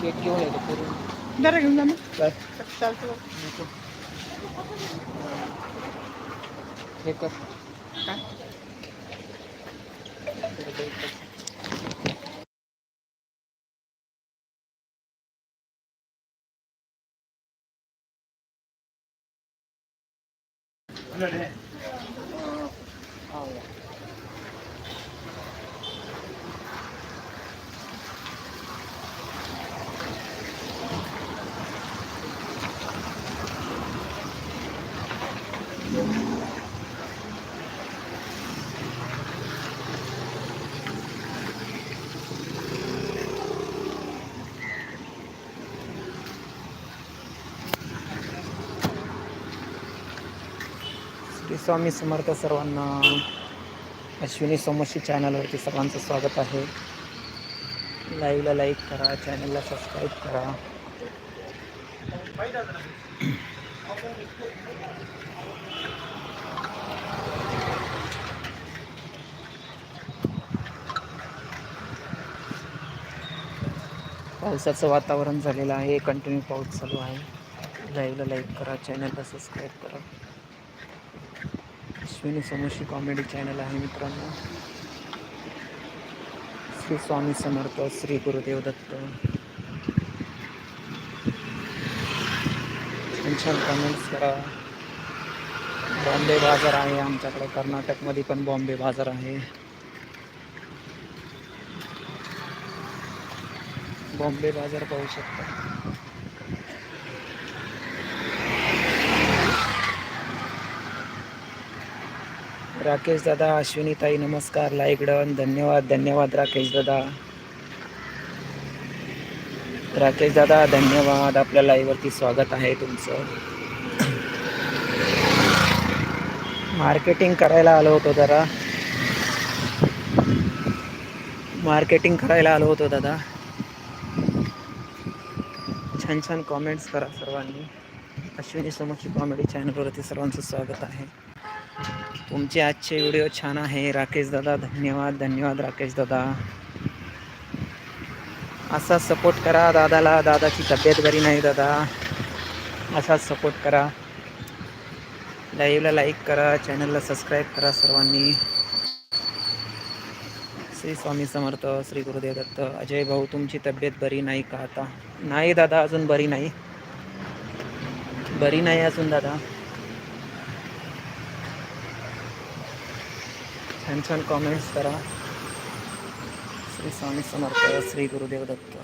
Cake घेऊन येतो पूर्ण जरा घेऊन जा मग. चालतो. हे कर काय श्री स्वामी समर्थ सर्वांना अश्विनी सोमशी चॅनलवरती सर्वांचं स्वागत आहे. लाईव्हला लाईक करा चॅनलला सबस्क्राईब करा. पावसाचं वातावरण झालेलं आहे कंटिन्यू पाऊस चालू आहे. लाईव्हला लाईक करा चॅनलला सबस्क्राईब करा. अश्विनी समोशी कॉमेडी चॅनल आहे मित्रांनो. श्री स्वामी समर्थ, श्री गुरुदेव दत्त. कमेंट्स करा बॉम्बे बाज़ार आहे. आमच्याकडे कर्नाटकमध्ये पण बॉम्बे बाज़ार आहे. बॉम्बे बाज़ार पाहू शकता. राकेश दादा अश्विनीताई नमस्कार. लाईक डन धन्यवाद धन्यवाद राकेश दादा. राकेश दादा धन्यवाद. आपल्या लाईव्हवरती स्वागत आहे तुमचं. मार्केटिंग करायला आलो होतो जरा. मार्केटिंग करायला आलो होतो दादा. छान छान कॉमेंट्स करा सर्वांनी. अश्विनी समोरची कॉमेडी चॅनलवरती सर्वांचं स्वागत आहे. तुमचे आजचे व्हिडिओ छान आहे. राकेश दादा धन्यवाद धन्यवाद राकेश दादा. असा सपोर्ट करा दादाला. दादाची तब्येत बरी नाही दादा. असाच सपोर्ट करा. लाईव्हला लाईक करा चॅनलला सबस्क्राईब करा सर्वांनी. श्री स्वामी समर्थ श्री गुरुदेव दत्त. अजय भाऊ तुमची तब्येत बरी नाही का आता? नाही दादा अजून बरी नाही. बरी नाही अजून दादा. छान छान कॉमेंट्स करा. श्री स्वामी समर्थ श्री गुरुदेव दत्त.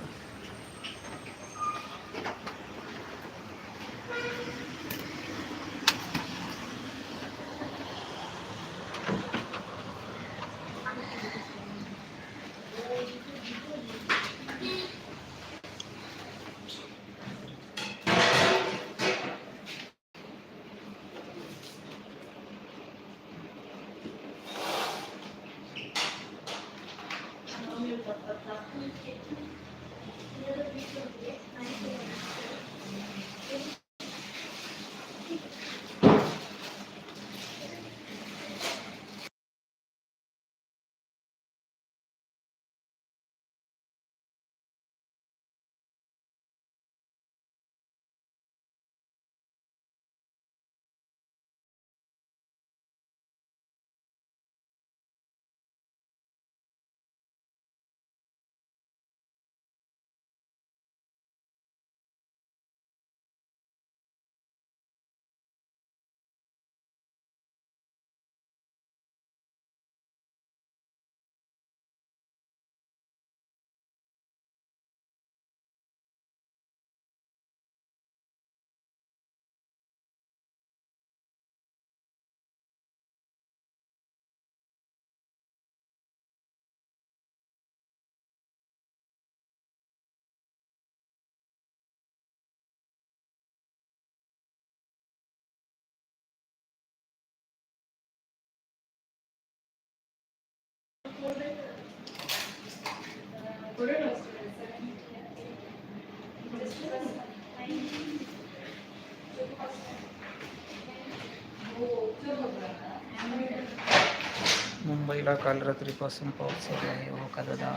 मुंबईला काल रात्रीपासून पाऊस चालू आहे. हो का दादा?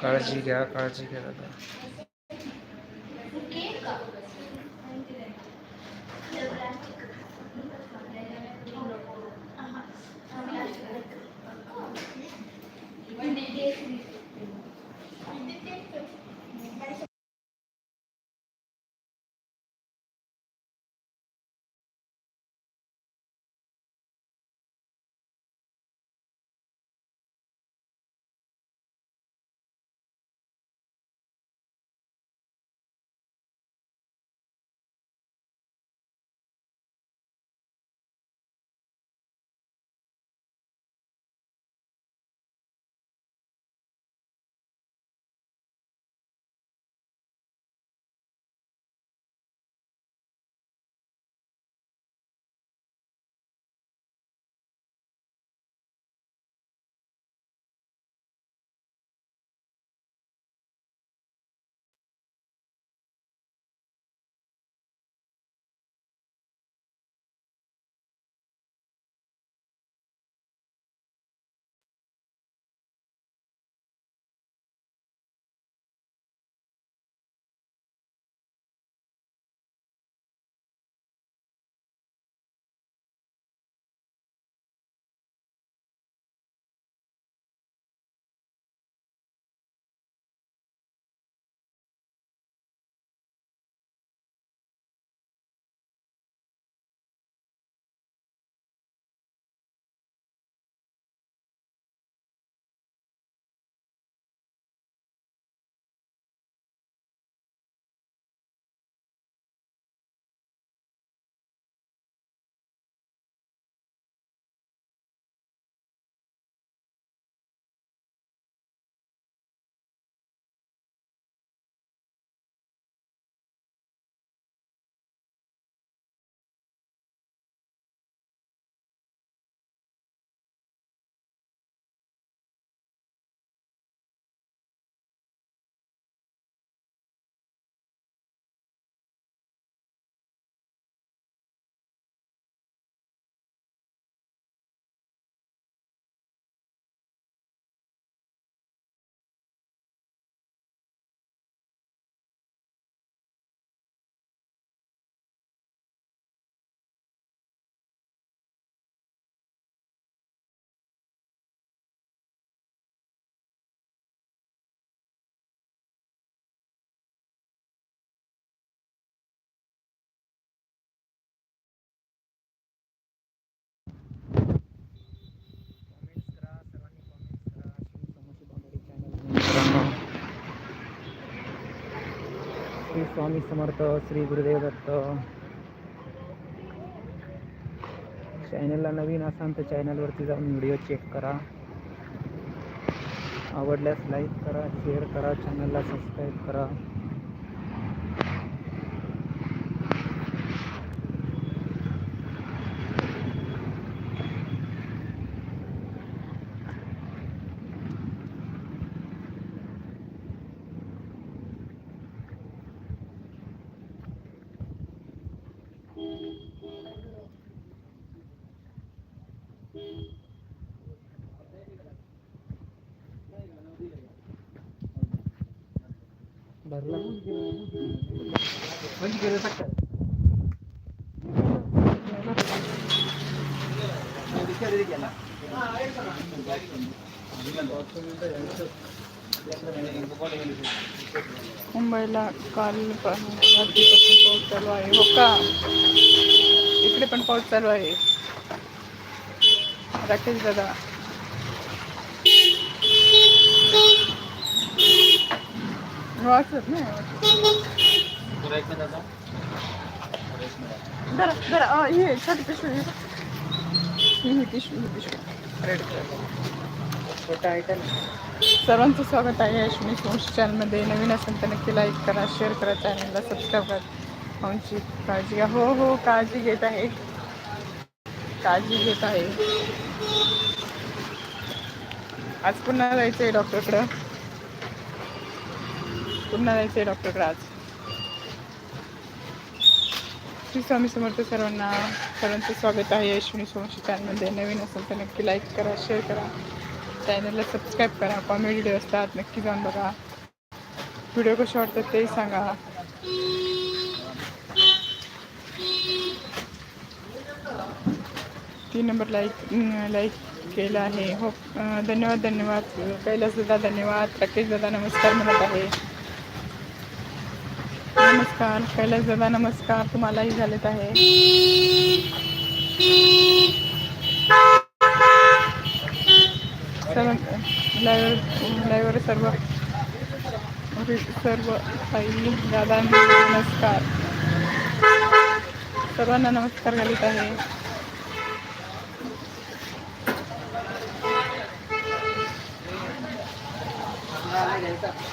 काळजी घ्या काळजी घ्या दादा. स्वामी समर्थ श्री गुरुदेव दत्त चॅनलला नवीन असाल तर चॅनलवरती जाऊन व्हिडिओ चेक करा. आवडल्यास लाईक करा शेअर करा चॅनलला सबस्क्राईब करा. मुंबईला काल पण रात्रीपासून पाऊस चालू आहे. हो का? इकडे पण पाऊस चालू आहे. राकेश दादा. वाचत नाही जरा जरा हे छोटी पिशवी ही. पिशवी ही पिशवी रेड कलर सर्वांचं स्वागत आहे अश्विनी सोश चॅनलमध्ये नवीन असेल तर नक्की लाईक करा शेअर करा चॅनलला सबस्क्राईब करा. आमची काळजी घ्या. हो हो काळजी घेत आहे. काळजी घेत आहे. आज पुन्हा जायचं आहे डॉक्टरकडं पुन्हा जायचं आहे डॉक्टरकडं आज. श्री स्वामी समर्थ सर्वांना सर्वांचं स्वागत आहे. अश्विनी सोमशी चॅनलमध्ये. नवीन असेल तर नक्की लाईक करा शेअर करा. चॅनलला सबस्क्राईब करा. कॉमेडी व्हिडिओ असतात. नक्की जाऊन बघा. व्हिडिओ कसे वाटतात तेही सांगा. तीन नंबर लाईक लाईक केला आहे. हो धन्यवाद धन्यवाद. कैलास दादा धन्यवाद. राकेश दादा नमस्कार म्हणत आहे. नमस्कार कैलास दादा नमस्कार तुम्हालाही झालेत आहे. सर्व लाईव्ह लाईव्हवर सर्व सर्व काही दादा नमस्कार. सर्वांना नमस्कार घालत आहे.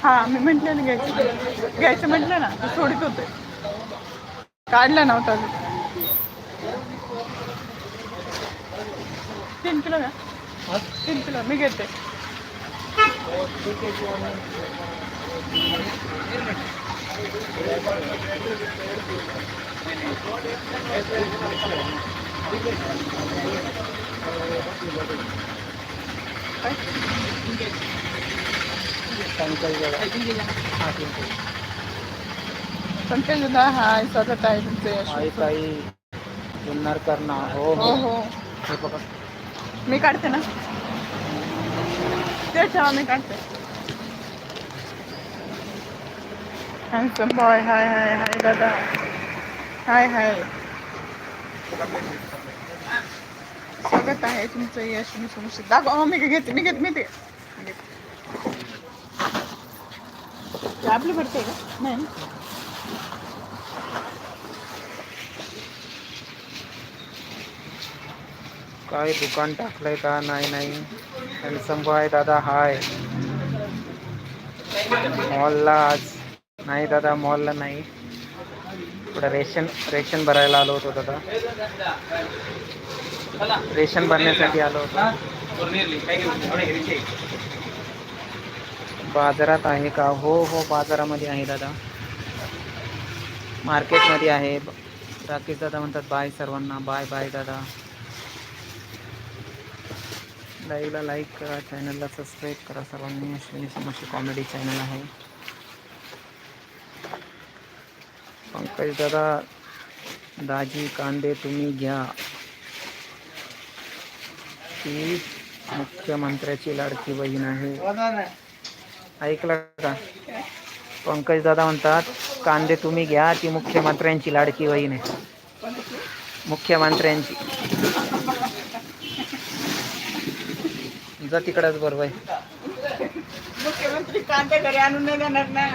हा मी म्हटलं ना घ्यायचं. घ्यायचं म्हटलं ना ते सोडित होते. काढला नव्हता अजून. तीन किलो का तीन किलो मी घेते. काय? पंकज दादा हाय स्वागत आहे तुमचे आई यशवंत. ताई जुन्नर करना हो हो हो हे बघा मी काढते ना ते ठेवा मी काढते हॅन्सम बॉय हाय हाय हाय दादा हाय हाय स्वागत आहे तुमचं यश मी समोर दाखवा मी घेते मी घेते मी ते मी घेते. ते आपली भरते का? नाही? काय दुकान टाकलंय का? नाही नाही. हॅन्सम बॉय दादा हाय मॉलला आज नाही दादा मॉलला नाही. थोडं रेशन रेशन भरायला आलो होतो दादा. रेशन भरण्यासाठी आलो होतो. बाजारात आहे का? हो हो बाजारामध्ये आहे दादा. मार्केटमध्ये आहे. राकेश दादा म्हणतात बाय सर्वांना बाय बाय दादा. लाईव्हला लाईक करा चॅनलला सबस्क्राईब करा सर्वांनी. अश्विनी समोरची कॉमेडी चॅनल आहे. पंकज दादा दाजी कांदे तुम्ही घ्या. ती मुख्यमंत्र्याची लाडकी बहीण आहे. ऐकलं का? पंकज दादा म्हणतात कांदे तुम्ही घ्या ती मुख्यमंत्र्यांची लाडकी बहीण आहे. मुख्यमंत्र्यांची. जा तिकडच बरोबर मुख्यमंत्री कांदे घरी आणून नाही देणार ना.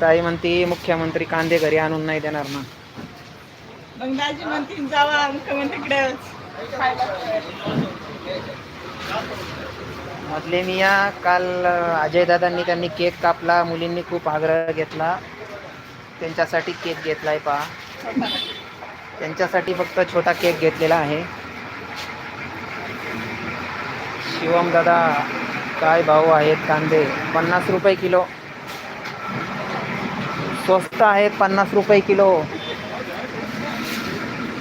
ताई म्हणते मुख्यमंत्री कांदे घरी आणून नाही देणार ना. मग दाजी म्हणतील जावा मधले मी या काल अजय दादांनी त्यांनी केक कापला मुलींनी खूप आग्रह घेतला. त्यांच्यासाठी केक घेतलाय पहा. त्यांच्यासाठी फक्त छोटा केक घेतलेला आहे. शिवम दादा काय भाव आहेत कांदे? पन्नास रुपये किलो. स्वस्त आहेत पन्नास रुपये किलो.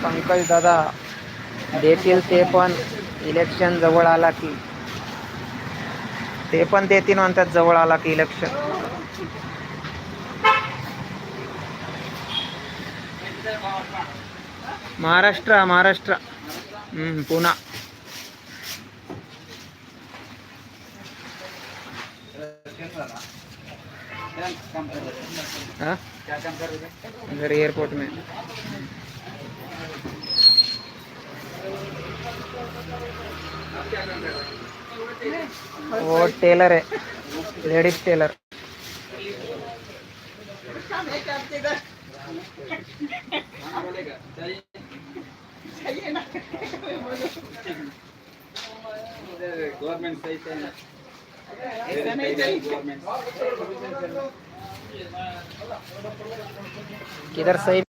पंकज दादा देतील ते पण. इलेक्शन जवळ आला की. ते पण देतील म्हणतात जवळ आला की इलेक्शन. महाराष्ट्र महाराष्ट्र. पुन्हा. पुणा हाँ? इधर एयरपोर्ट में. वो टेलर है लेडीज टेलर गवर्नमेंट सही गवर्नमेंट किधर सही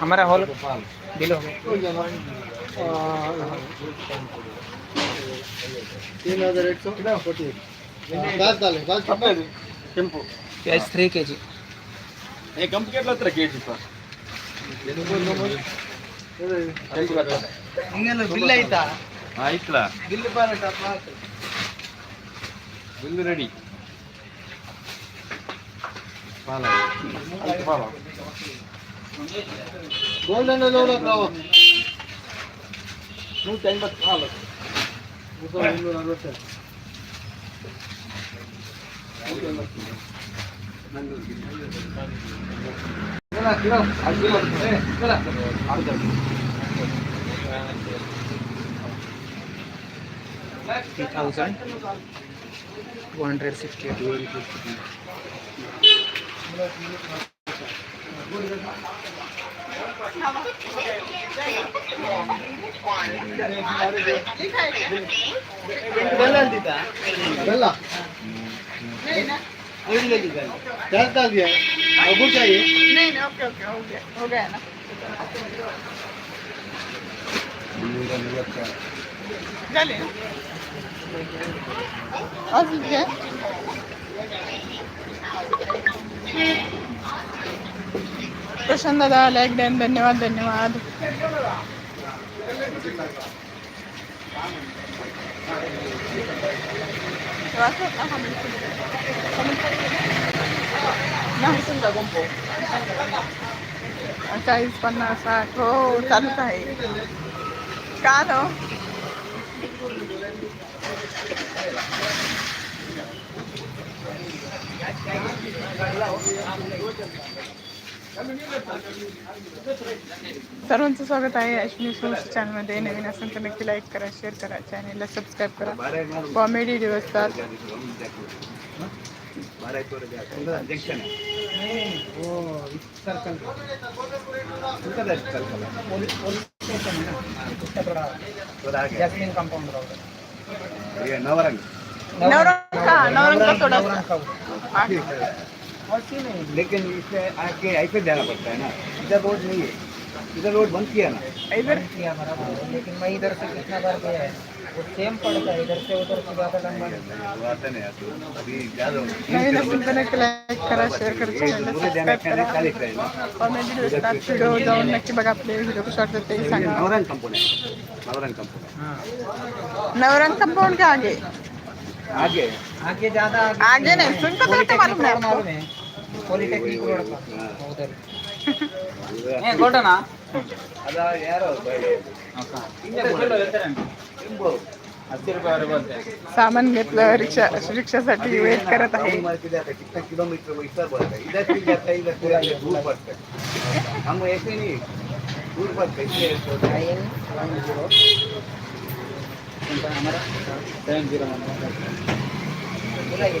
हमारा हॉल बिल हो गया तीन हजार एक सौ फोर्टी काय चालेल काय चालेल टेम्पो प्याज थ्री के जी हे ಕಂಪ್ಲೀಟ್ ಹತ್ರ ಕೆ ಜಿ ಸರ್ ಬಿಲ್ ಆಯ್ತಾ ಆಯ್ತಲ್ಲ bill ಬಾರಟ bill ready golden golden ఎల్లోలో రావు నూట ఎనభై నాలుగు మూడు వందల అరవై టూ హండ్రెడ్ సిక్స్టీ क्या डाल दिया अब चाहिए नहीं नहीं ओके ओके हो गया हो गया ना झाले ना? अजून काय प्रशांत दादा लाईक द्यान धन्यवाद धन्यवाद. नाही चाळीस पन्नास साठ. हो चालूच आहे. का न सर्वांचं स्वागत आहे अश्विनी सोर्स चॅनलमध्ये नवीन असेल तर नक्की लाईक करा शेअर करा चॅनेलला सबस्क्राईब करा. कॉमेडी व्हिडिओ असतात नवरंग नवरंग का नवरंग का? थोड़ा लेकिन इससे आके ऐसे देना पड़ता है ना। इधर रोड नहीं है। इधर रोड बंद किया ना। इधर? किया बराबर। लेकिन मैं इधर से कितना बार गया है? वो सेम पड़ता है इधर से उधर से ज़्यादा लंबा नहीं वो आता नहीं आता अभी ज़्यादा नवीन असेल नक्की लाईक करा शेअर करा कॉमेडी व्हिडिओ व्हिडिओ जाऊन नक्की बघा आपले व्हिडिओ कसे वाटतात तेही सांगा नवरंग कंपनी नवरंग कंपनी हाँ। नवरंग कंपाउंड के आगे। आगे। आगे ज़्यादा आगे। नहीं सुन तो मालूम है। पॉलिटेक्निक रोड का हाँ. उधर ಕೊಟ್ಟಣ ಅದ ಯಾರು ಹತ್ತು ರೂಪಾಯಿ ಬರುತ್ತೆ सामान घेतलं रिक्षा रिक्षासाठी वेट करत आहे कितना किलोमीटर इधर बढ़ता है इधर से जाता है इधर से जाता है, दूर पड़ता है हम ऐसे नहीं दूर पड़ता है इसलिए ऐसे होता है। नाइन वन जीरो हमारा सेवन जीरो बुलाइए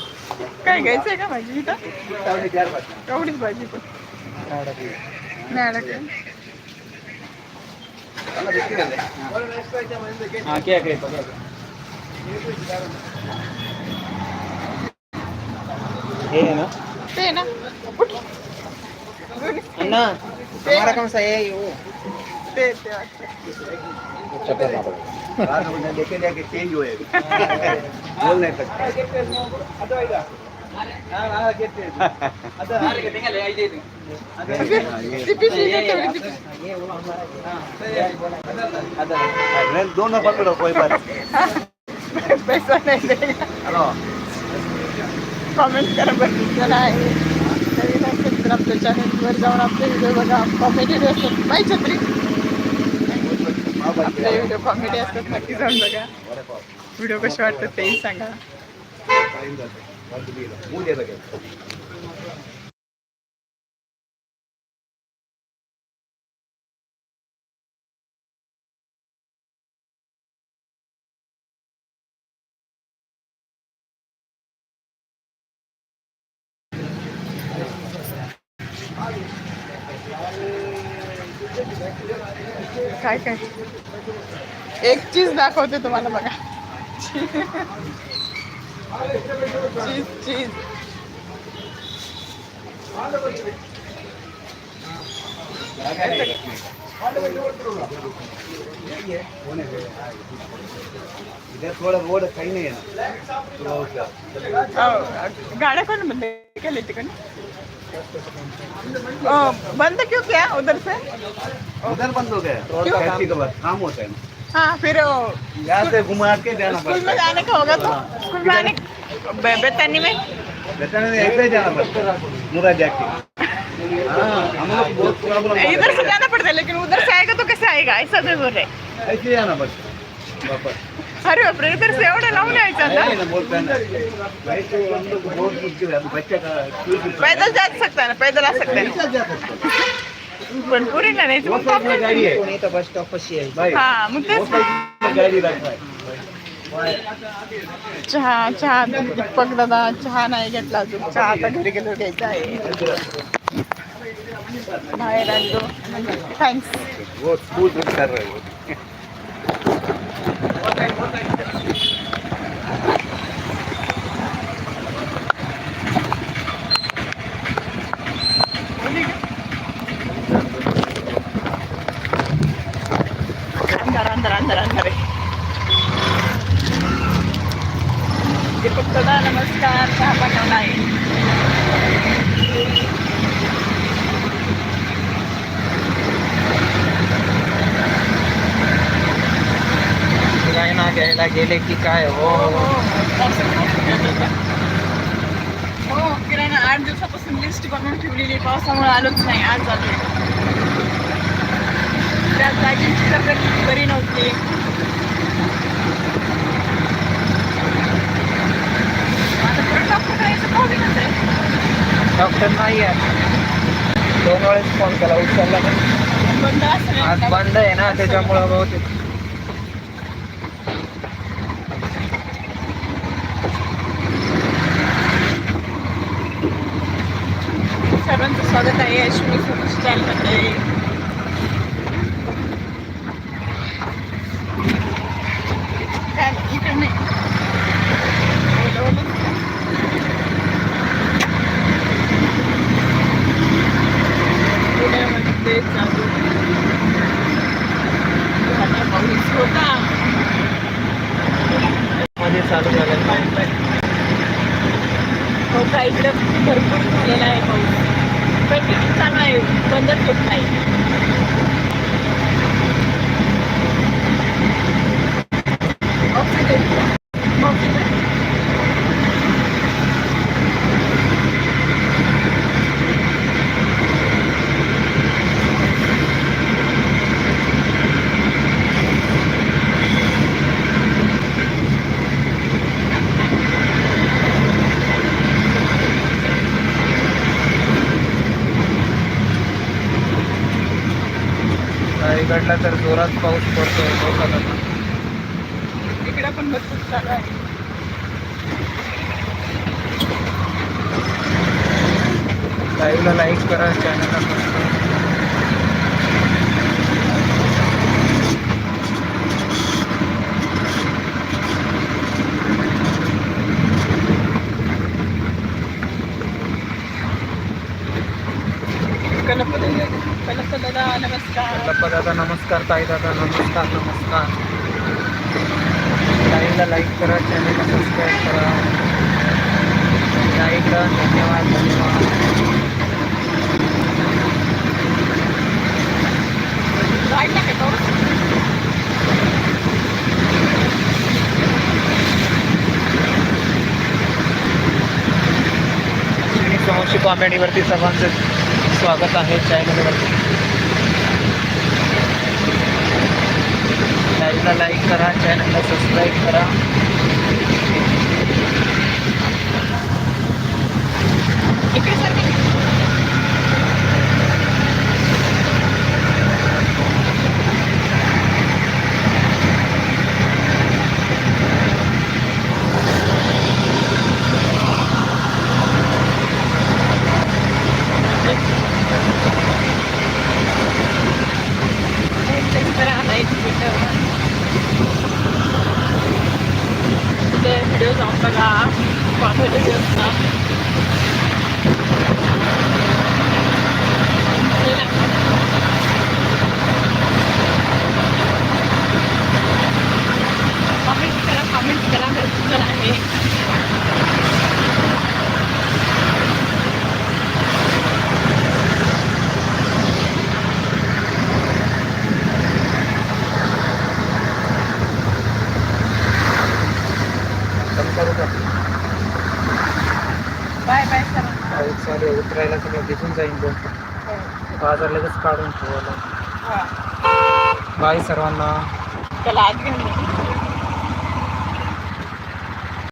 काय घ्यायचंय का भाजी इथं कवडीच भाजी पण ते ना अण्णा हमारा कौन सा है ये वो ते ते वाटतं रात में लेके जाके चेंज हुए बोल नहीं सकते ती पिशवी इथे ठेवली, ती पिशवी. दोन पकडो कोई बात पैसा नाही द्यायला हॅलो कॉमेंट करा बघितलं आहे नवीन असेल तर आपल्या चॅनलवर जाऊन आपले व्हिडिओ बघा कॉमेडी असतात बाय छत्री आपल्या व्हिडिओ कॉमेडी असतात नक्की जाऊन बघा. व्हिडिओ कसे वाटतात तेही सांगा. काय काय? दाखवते तुम्हाला बघा चीज़ चीज़। रोड सही नहीं है? गाड्या कोण बंद केले तिकडे ओ, बंद क्यों क्या उधर से? उधर बंद हो गया। टैक्सी का बस काम होता है ना हाँ फिर ओ, यहाँ से घुमा के जाना स्कूल में पड़ता है। जाने का होगा तो स्कूल में आने बे- बेतनी में। बेटा ने ऐसे ही जाना पड़ता है। मुरा जाके। हाँ हम लोग बहुत प्रॉब्लम इधर से जाना पड़ता है लेकिन उधर से आएगा तो कैसे आएगा? ऐसा तो बोल रहे ऐसे ही जाना पड़ता है। वापस। अरे बापरे इधर से एवढे लावून यायचं है आता ना बोलते हैं ना। भाई तो हम लोग को बहुत मुश्किल है। अभी बच्चे का स्कूल की पैदल जा सकता है ना पैदल आ सकता है पैदल जा सकते हैं। पण पुरी ना नाही मग है तर बस स्टॉप अशी आहे. भाई हा मग तेच चहा चहा दीपक दादा चहा नाही घेतला अजून. चहा आता घरी गेलो घ्यायचा आहे. बाहेर आलो. थँक्स वो स्कूल से कर रहे हो अंदर अंदर अंदर अंदर आहे दीपक दादा नमस्कार चहा पाठवला आहे काय ना घ्यायला गेले की काय हो हो. किराणा आठ दिवसापासून लिस्ट बनवून ठेवलेली. पावसामुळे आलोच नाही आज आलो त्या दाजींची तब्येत बरी नव्हती. आता परत डॉक्टरकडे यायचं प्रॉब्लेमच आहे? डॉक्टर नाही आहे. दोन वेळेस फोन केला उचलला नाही. बंद आज बंद आहे ना त्याच्यामुळं बहुतेक सर्वांचं स्वागत आहे अश्विनी सुरेश चॅनलमध्ये काय नाही, इकडे नाही ओलं ओलं. पुण्यामध्ये चालू झाला पाऊस होता मध्ये चालू झालं नाही होता इकडे भरपूर झालेला आहे पाऊस कंटिन्यू चालू आहे बंदच होत नाही ऑक्सिजन ऑक्सिजन रायगडला तर जोरात पाऊस पडतो हो ताई दादा, नमस्कार नमस्कार। लाईव्हला लाईक करा चॅनलला सबस्क्राईब करा। लाईक डन धन्यवाद धन्यवाद। वाढला का पाऊस अश्विनी समोरची कॉमेडीवरती सर्वांचं स्वागत आहे चॅनलवरती लाईव्हला लाईक करा चॅनलला सबस्क्राईब करा. Huh? भिजून जाईन दोन बाजार लगेच काढून ठेवायला. बाय सर्वांना. घेऊन ये.